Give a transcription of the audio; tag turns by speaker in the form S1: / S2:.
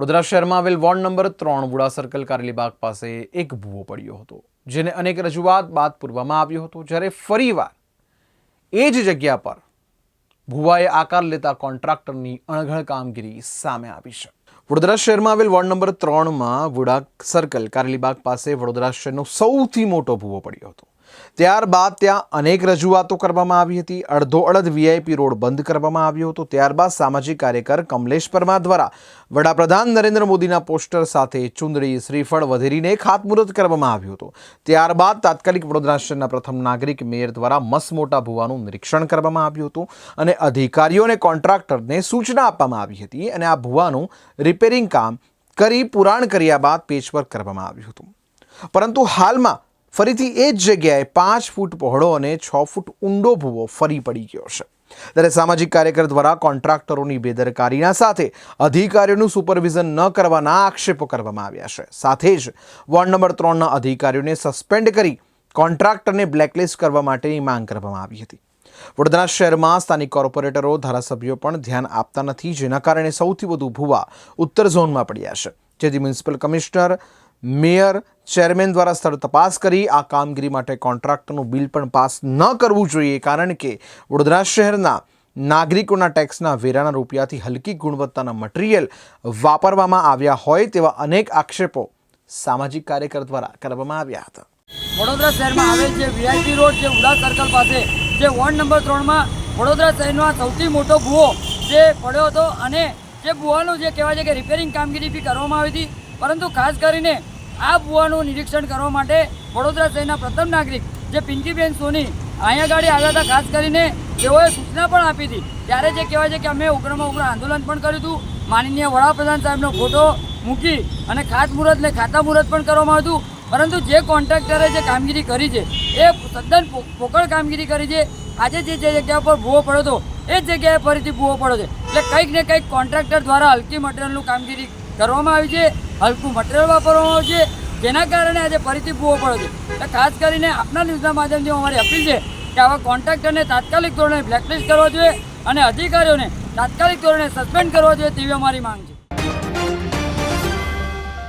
S1: વડોદરા શહેરમાં આવેલ ward number ત્રણ વુડા સર્કલ કારેલીબાગ પાસે એક ભૂવો પડ્યો હતો, જેને અનેક રજૂઆત બાદ પૂરવામાં આવ્યો હતો. જ્યારે ફરીવાર એ જ જગ્યા પર ભુવાએ આકાર લેતા કોન્ટ્રાક્ટરની અણઘડ કામગીરી સામે આવી છે. વડોદરા શહેરમાં આવેલ વોર્ડ નંબર ત્રણમાં વુડા સર્કલ કારેલીબાગ પાસે વડોદરા શહેરનો સૌથી મોટો ભૂવો પડ્યો હતો. ત્યારબાદ ત્યાં અનેક રજૂઆતો કરવામાં આવી હતી. અડધો અડધ વીઆઈપી રોડ બંધ કરવામાં આવ્યો હતો. ત્યારબાદ સામાજિક કાર્યકર કમલેશ પરમાર દ્વારા વડાપ્રધાન નરેન્દ્ર મોદીના પોસ્ટર સાથે ચુંદડી શ્રીફળ વધેરીને ખાતમુહૂર્ત કરવામાં આવ્યું હતું. ત્યારબાદ તાત્કાલિક વડોદરા શહેરના પ્રથમ નાગરિક મેયર દ્વારા મસમોટા ભૂવાનું નિરીક્ષણ કરવામાં આવ્યું હતું અને અધિકારીઓ અને કોન્ટ્રાક્ટરને સૂચના આપવામાં આવી હતી અને આ ભૂવાનું રિપેરિંગ કામ કરી પુરાણ કર્યા બાદ પેચવર્ક કરવામાં આવ્યું હતું. પરંતુ હાલમાં ફરીથી એ જ જગ્યાએ પાંચ ફૂટ પહોળો અને છ ફૂટ ઊંડો ભૂવો ફરી પડી ગયો છે. ત્યારે સામાજિક કાર્યકર દ્વારા કોન્ટ્રાક્ટરોની બેદરકારીના સાથે અધિકારીઓનું સુપરવિઝન ન કરવાના આક્ષેપો કરવામાં આવ્યા છે. સાથે જ વોર્ડ નંબર ત્રણના અધિકારીઓને સસ્પેન્ડ કરી કોન્ટ્રાક્ટરને બ્લેકલિસ્ટ કરવા માટેની માંગ કરવામાં આવી હતી. વડોદરા શહેરમાં સ્થાનિક કોર્પોરેટરો, ધારાસભ્યો પણ ધ્યાન આપતા નથી, જેના કારણે સૌથી વધુ ભૂવા ઉત્તર ઝોનમાં પડ્યા છે. જેથી મ્યુનિસિપલ કમિશનર મેયર, ચેરમેન દ્વારા સ્થળ તપાસ કરી. આ કામગીરી માટે કોન્ટ્રાક્ટરનું બિલ પણ પાસ ન કરવું જોઈએ, કારણ કે વડોદરા શહેરના નાગરિકોના ટેક્સના વેરાના રૂપિયાથી હલકી ગુણવત્તાના મટીરિયલ વાપરવામાં આવ્યા હોય તેવા અનેક આક્ષેપો સામાજિક કાર્યકર દ્વારા કરવામાં આવ્યા હતા.
S2: વડોદરા શહેરમાં આવેલ છે વીઆઈપી રોડ, જે ઉડા સર્કલ પાસે, જે વોર્ડ નંબર ત્રણમાં વડોદરા શહેરમાં સૌથી મોટો ભૂવો જે પડ્યો હતો અને જે ભૂવાનું જે કહેવાય છે કે રિપેરિંગ કામગીરી બી કરવામાં આવી હતી પરંતુ ખાસ કરીને આ ભૂવાનું નિરીક્ષણ કરવા માટે વડોદરા શહેરના પ્રથમ નાગરિક જે પિંકીબેન સોની અહીંયા ગાડી આવ્યા હતા, ખાસ કરીને તેઓએ સૂચના પણ આપી હતી. ત્યારે જે કહેવાય છે કે અમે ઉગ્રમાં ઉગ્ર આંદોલન પણ કર્યું હતું. માનનીય વડાપ્રધાન સાહેબનો ફોટો મૂકી અને ખાત મુહૂર્ત ને ખાતા મુહૂર્ત પણ કરવામાં હતું. પરંતુ જે કોન્ટ્રાક્ટરે જે કામગીરી કરી છે, એ તદ્દન પોકળ કામગીરી કરી છે, આજે જે જે જગ્યા પર ભૂવો પડ્યો હતો, એ જ જગ્યાએ ફરીથી ભૂવો પડ્યો છે. એટલે કંઈક ને કંઈક કોન્ટ્રાક્ટર દ્વારા હલકી મટીરિયલનું કામગીરી કરવામાં આવી છે, હલકું મટીરિયલ વાપરવામાં આવ્યું છે, જેના કારણે આજે ફરીથી ભૂવો પડ્યો છે. ખાસ કરીને આપના ન્યૂઝના માધ્યમથી અમારી અપીલ છે કે આવા કોન્ટ્રાક્ટરને તાત્કાલિક ધોરણે બ્લેકલિસ્ટ કરવા જોઈએ અને અધિકારીઓને તાત્કાલિક ધોરણે સસ્પેન્ડ કરવા જોઈએ તેવી અમારી માંગ છે.